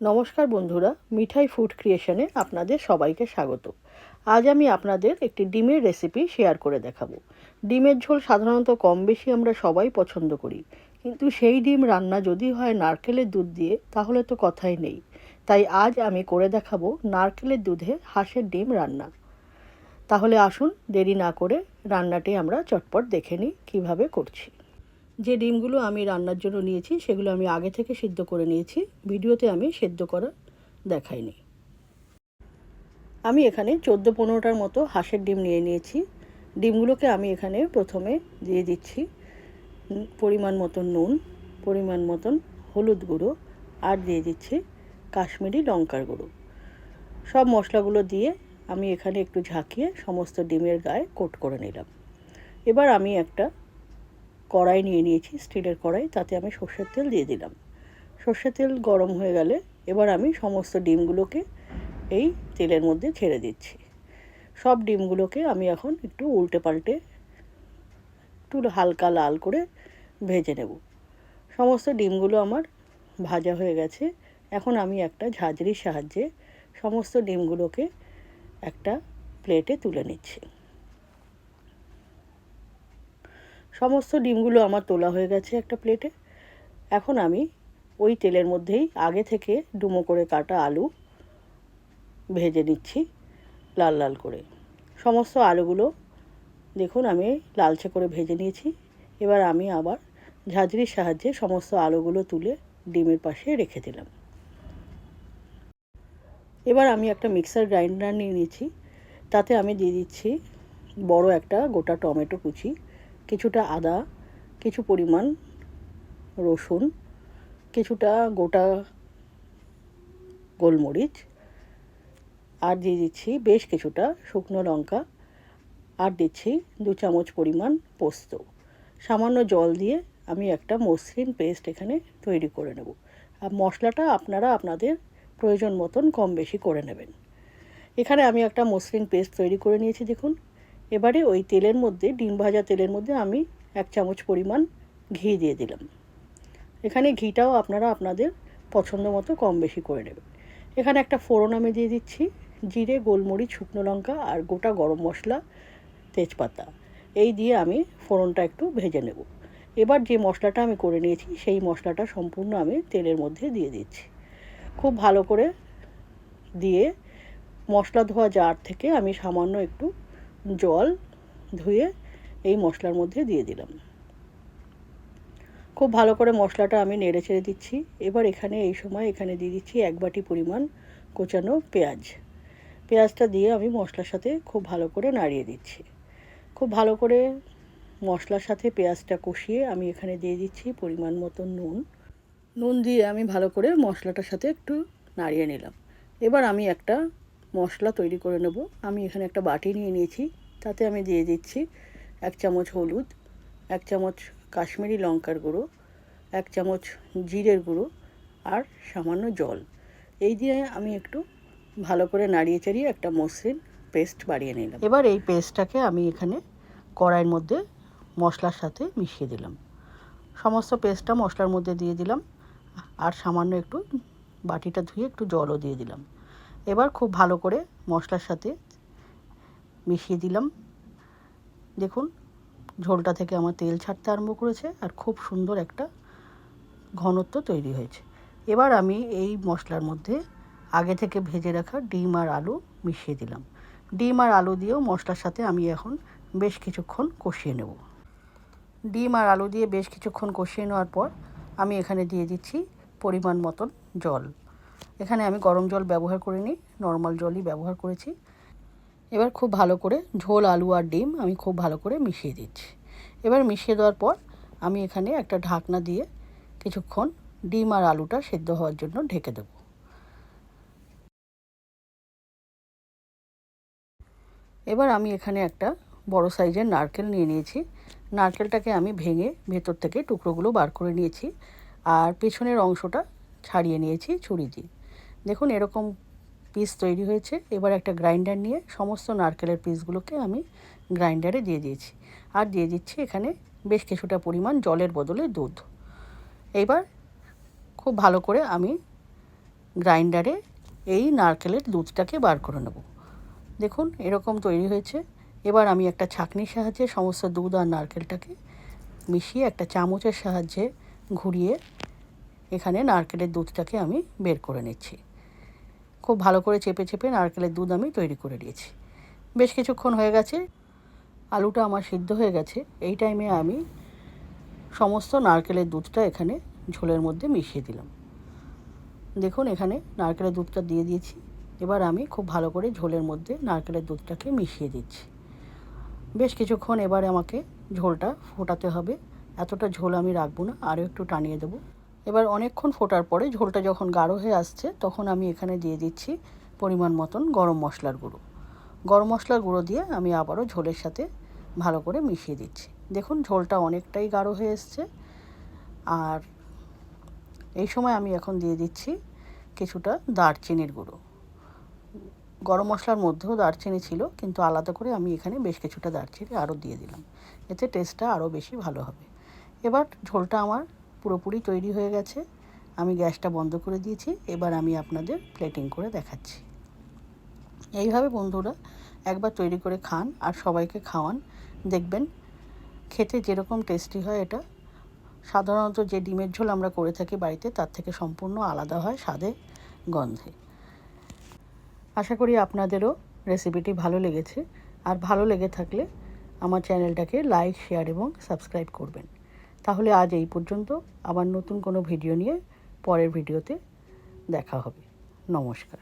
নমস্কার বন্ধুরা, মিঠাই ফুড ক্রিয়েশনে আপনাদের সবাইকে স্বাগত। আজ আমি আপনাদের একটি ডিমের রেসিপি শেয়ার করে দেখাবো। ডিমের ঝোল সাধারণত কম বেশি আমরা সবাই পছন্দ করি। কিন্তু সেই ডিম রান্না যদি হয় নারকেলের দুধ দিয়ে, তাহলে তো কথাই নেই। তাই আজ আমি করে দেখাবো নারকেলের দুধে হাঁসের ডিম রান্না। তাহলে আসুন দেরি না করে রান্নাটি আমরা চটপট দেখে নিই কীভাবে করছি। যে ডিমগুলো আমি রান্নার জন্য নিয়েছি, সেগুলো আমি আগে থেকে সিদ্ধ করে নিয়েছি। ভিডিওতে আমি সেদ্ধ করা দেখাইনি। আমি এখানে চোদ্দ পনেরোটার মতো হাঁসের ডিম নিয়ে নিয়েছি। ডিমগুলোকে আমি এখানে প্রথমে দিয়ে দিচ্ছি পরিমাণ মতন নুন, পরিমাণ মতন হলুদ গুঁড়ো, আর দিয়ে দিচ্ছি কাশ্মীরি লঙ্কার গুঁড়ো। সব মশলাগুলো দিয়ে আমি এখানে একটু ঝাঁকিয়ে সমস্ত ডিমের গায়ে কোট করে নিলাম। এবার আমি একটা কড়াই নিয়ে নিয়েছি, স্টিলের কড়াই, তাতে আমি সর্ষের তেল দিয়ে দিলাম। সর্ষের তেল গরম হয়ে গেলে এবার আমি সমস্ত ডিমগুলোকে এই তেলের মধ্যে ছেড়ে দিচ্ছি। সব ডিমগুলোকে আমি এখন একটু উল্টে পাল্টে একটু হালকা লাল করে ভেজে নেব। সমস্ত ডিমগুলো আমার ভাজা হয়ে গেছে। এখন আমি একটা ঝাঁঝরির সাহায্যে সমস্ত ডিমগুলোকে একটা প্লেটে তুলে নিচ্ছি। সমস্ত ডিমগুলো আমার তোলা হয়ে গেছে একটা প্লেটে। এখন আমি ওই তেলের মধ্যেই আগে থেকে ডুমো করে কাটা আলু ভেজে নিচ্ছি লাল লাল করে। সমস্ত আলুগুলো দেখুন আমি লালচে করে ভেজে নিয়েছি। এবার আমি আবার ঝাঁঝরির সাহায্যে সমস্ত আলুগুলো তুলে ডিমের পাশে রেখে দিলাম। এবার আমি একটা মিক্সার গ্রাইন্ডার নিয়ে নিয়েছি। তাতে আমি দিয়ে দিচ্ছি বড় একটা গোটা টমেটো কুচি। কিছুটা আদা, কিছু পরিমাণ রসুন, কিছুটা গোটা গোলমরিচ, আর দিয়ে দিচ্ছি বেশ কিছুটা শুকনো লঙ্কা, আর দিচ্ছি দু চামচ পরিমাণ পোস্ত। সামান্য জল দিয়ে আমি একটা মসৃণ পেস্ট এখানে তৈরি করে নেব। আর মশলাটা আপনারা আপনাদের প্রয়োজন মতন কম বেশি করে নেবেন। এখানে আমি একটা মসৃণ পেস্ট তৈরি করে নিয়েছি, দেখুন। এবারে ওই তেলের মধ্যে, ডিম ভাজা তেলের মধ্যে আমি এক চামচ পরিমাণ ঘি দিয়ে দিলাম। এখানে ঘিটাও আপনারা আপনাদের পছন্দ মতো কম বেশি করে নেবেন। এখানে একটা ফোড়ন আমি দিয়ে দিচ্ছি, জিরে, গোলমরিচ, শুকনো লঙ্কা আর গোটা গরম মশলা, তেজপাতা। এই দিয়ে আমি ফোড়নটা একটু ভেজে নেব। এবার যে মশলাটা আমি করে নিয়েছি, সেই মশলাটা সম্পূর্ণ আমি তেলের মধ্যে দিয়ে দিচ্ছি। খুব ভালো করে দিয়ে মশলা ধোয়া জার থেকে আমি সামান্য একটু জল ধুয়ে এই মশলার মধ্যে দিয়ে দিলাম। খুব ভালো করে মশলাটা আমি নেড়ে ছেড়ে দিচ্ছি। এবার এখানে এই সময় এখানে দিয়ে দিচ্ছি এক বাটি পরিমাণ কোচানো পেঁয়াজ। পেঁয়াজটা দিয়ে আমি মশলার সাথে খুব ভালো করে নাড়িয়ে দিচ্ছি। খুব ভালো করে মশলার সাথে পেঁয়াজটা কষিয়ে আমি এখানে দিয়ে দিচ্ছি পরিমাণ মতো নুন। নুন দিয়ে আমি ভালো করে মশলাটার সাথে একটু নাড়িয়ে নিলাম। এবার আমি একটা মশলা তৈরি করে নেব। আমি এখানে একটা বাটি নিয়ে নিয়েছি, তাতে আমি দিয়ে দিচ্ছি এক চামচ হলুদ, এক চামচ কাশ্মীরি লঙ্কার গুঁড়ো, এক চামচ জিরের গুঁড়ো আর সামান্য জল। এই দিয়ে আমি একটু ভালো করে নাড়িয়ে চাড়িয়ে একটা মসৃণ পেস্ট বাড়িয়ে নিলাম। এবার এই পেস্টটাকে আমি এখানে কড়াইয়ের মধ্যে মশলার সাথে মিশিয়ে দিলাম। সমস্ত পেস্টটা মশলার মধ্যে দিয়ে দিলাম আর সামান্য একটু বাটিটা ধুয়ে একটু জলও দিয়ে দিলাম। এবার খুব ভালো করে মশলার সাথে মিশিয়ে দিলাম। দেখুন, ঝোলটা থেকে আমার তেল ছাড়তে আরম্ভ করেছে আর খুব সুন্দর একটা ঘনত্ব তৈরি হয়েছে। এবার আমি এই মশলার মধ্যে আগে থেকে ভেজে রাখা ডিম আর আলু মিশিয়ে দিলাম। ডিম আর আলু দিয়েও মশলার সাথে আমি এখন বেশ কিছুক্ষণ কষিয়ে নেব। ডিম আর আলু দিয়ে বেশ কিছুক্ষণ কষিয়ে নেওয়ার পর আমি এখানে দিয়ে দিচ্ছি পরিমাণ মতন জল। এখানে আমি গরম জল ব্যবহার করিনি নর্মাল জলই ব্যবহার করেছি। এবার খুব ভালো করে ঝোল, আলু আর ডিম আমি খুব ভালো করে মিশিয়ে দিচ্ছি। এবার মিশিয়ে দেওয়ার পর আমি এখানে একটা ঢাকনা দিয়ে কিছুক্ষণ ডিম আর আলুটা সেদ্ধ হওয়ার জন্য ঢেকে দেব। এবার আমি এখানে একটা বড় সাইজের নারকেল নিয়ে নিয়েছি। নারকেলটাকে আমি ভেঙে ভেতর থেকে টুকরোগুলো বার করে নিয়েছি আর পেছনের অংশটা ছাড়িয়ে নিয়েছি ছুরি দিয়ে। দেখুন, এরকম পিস তৈরি হয়েছে। এবার একটা গ্রাইন্ডার নিয়ে সমস্ত নারকেলের পিসগুলোকে আমি গ্রাইন্ডারে দিয়ে দিয়েছি। আর দিয়ে দিচ্ছি এখানে বেশ কিছুটা পরিমাণ জলের বদলে দুধ। এবার খুব ভালো করে আমি গ্রাইন্ডারে এই নারকেলের দুধটাকে বার করে নেব। দেখুন, এরকম তৈরি হয়েছে। এবার আমি একটা ছাঁকনির সাহায্যে সমস্ত দুধ আর নারকেলটাকে মিশিয়ে একটা চামচের সাহায্যে ঘুরিয়ে এখানে নারকেলের দুধটাকে আমি বের করে নিচ্ছি। খুব ভালো করে চেপে চেপে নারকেলের দুধ আমি তৈরি করে নিয়েছি। বেশ কিছুক্ষণ হয়ে গেছে, আলুটা আমার সিদ্ধ হয়ে গেছে। এই টাইমে আমি সমস্ত নারকেলের দুধটা এখানে ঝোলের মধ্যে মিশিয়ে দিলাম। দেখুন এখানে নারকেলের দুধটা দিয়ে দিয়েছি। এবার আমি খুব ভালো করে ঝোলের মধ্যে নারকেলের দুধটাকে মিশিয়ে দিচ্ছি। বেশ কিছুক্ষণ এবারে আমাকে ঝোলটা ফোটাতে হবে। এতটা ঝোল আমি রাখব না, আরও একটু টানিয়ে দেবো। এবার অনেকক্ষণ ফোটার পরে ঝোলটা যখন গাঢ় হয়ে আসছে, তখন আমি এখানে দিয়ে দিচ্ছি পরিমাণ মতন গরম মশলার গুঁড়ো। গরম মশলার গুঁড়ো দিয়ে আমি আবারও ঝোলের সাথে ভালো করে মিশিয়ে দিচ্ছি। দেখুন, ঝোলটা অনেকটাই গাঢ় হয়ে এসছে। আর এই সময় আমি এখন দিয়ে দিচ্ছি কিছুটা দারচিনির গুঁড়ো। গরম মশলার মধ্যেও দারচিনি ছিল, কিন্তু আলাদা করে আমি এখানে বেশ কিছুটা দারচিনি আরও দিয়ে দিলাম। এতে টেস্টটা আরও বেশি ভালো হবে। এবার ঝোলটা আমার পুরোপুরি তৈরি হয়ে গেছে। আমি গ্যাসটা বন্ধ করে দিয়েছি, এবার আমি আপনাদের প্লেটিং করে দেখাচ্ছি। এইভাবে বন্ধুরা একবার তৈরি করে খান আর সবাইকে খাওয়ান। দেখবেন খেতে যেরকম টেস্টি হয় এটা। সাধারণত যে ডিমের ঝোল আমরা করে থাকি বাড়িতে, তার থেকে সম্পূর্ণ আলাদা হয় স্বাদে, গন্ধে। আশা করি আপনাদেরও রেসিপিটি ভালো লেগেছে। আর ভালো লেগে থাকলে আমার চ্যানেলটাকে লাইক শেয়ার এবং সাবস্ক্রাইব করবেন। তাহলে আজ এই পর্যন্ত। আবার নতুন কোনো ভিডিও নিয়ে পরের ভিডিওতে দেখা হবে। নমস্কার।